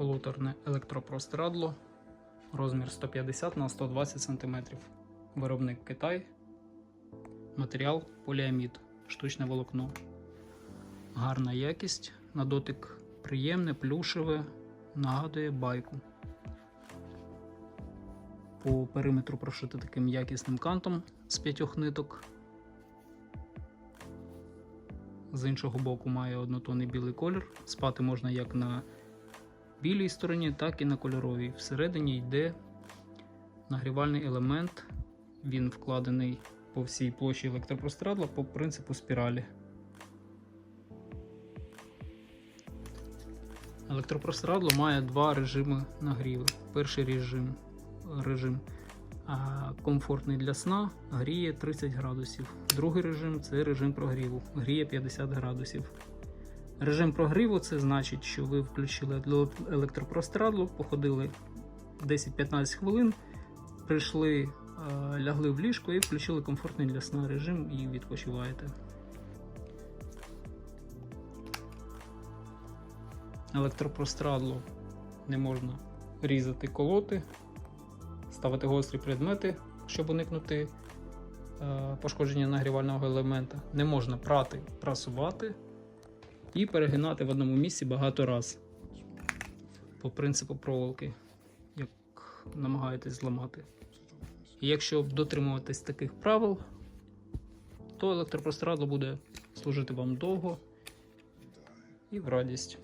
полуторне електропростирадло, розмір 150 на 120 см. Виробник Китай. Матеріал поліамід, штучне волокно. Гарна якість, на дотик приємне, плюшеве, нагадує байку. По периметру прошито таким якісним кантом з п'ятьох ниток. З іншого боку має однотонний білий колір. Спати можна як на білій стороні, так і на кольоровій. Всередині йде нагрівальний елемент. Він вкладений по всій площі електропростирадла по принципу спіралі. Електропростирадло має два режими нагріву. Перший режим, режим комфортний для сна, гріє 30 градусів. Другий режим це режим прогріву, гріє 50 градусів. Режим прогріву це значить, що ви включили еле- електропростирадло, походили 10-15 хвилин, прийшли, е, лягли в ліжко і включили комфортний для сна режим і відпочиваєте. Електропростирадло не можна різати колоти, ставити гострі предмети, щоб уникнути е, пошкодження нагрівального елемента. Не можна прати, прасувати і перегинати в одному місці багато раз. По принципу проволоки, як намагаєтесь зламати. І якщо дотримуватись таких правил, то електропрострадло буде служити вам довго і в радість.